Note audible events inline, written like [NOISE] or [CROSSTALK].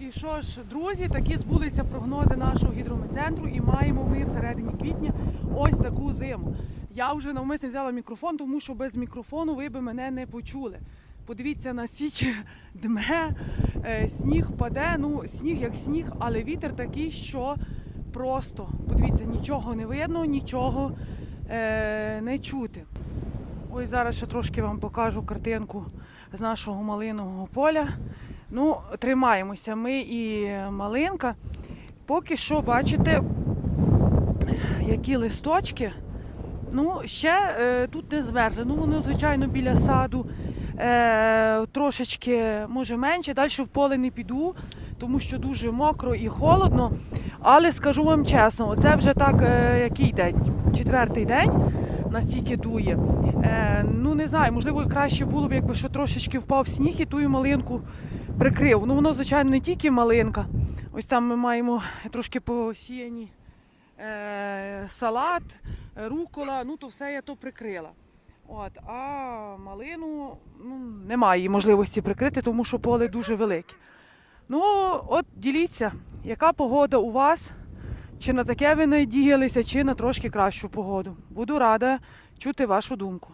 І що ж, друзі, такі збулися прогнози нашого гідрометцентру, і маємо ми всередині квітня ось таку зиму. Я вже навмисно взяла мікрофон, тому що без мікрофону ви би мене не почули. Подивіться, настільки [LAUGHS] дме, е, сніг паде, ну сніг як сніг, але вітер такий, що просто подивіться, нічого не видно, нічого е, не чути. Ось зараз ще трошки вам покажу картинку з нашого малинового поля. Ну, тримаємося ми і малинка. Поки що, бачите, які листочки. Ну, ще е, тут не змерзли. Ну, воно, звичайно, біля саду е, трошечки може менше. Далі в поле не піду, тому що дуже мокро і холодно. Але скажу вам чесно, це вже так, е, який день? Четвертий день настільки дує. Е, ну не знаю, можливо, краще було б, якби що трошечки впав сніг і ту малинку прикрив. Ну воно, звичайно, не тільки малинка. Ось там ми маємо трошки посіяні е, салат, рукола, ну то все я то прикрила. От, а малину ну, немає можливості прикрити, тому що поле дуже велике. Ну, от діліться, яка погода у вас? Чи на таке ви надіялися, чи на трошки кращу погоду. Буду рада чути вашу думку.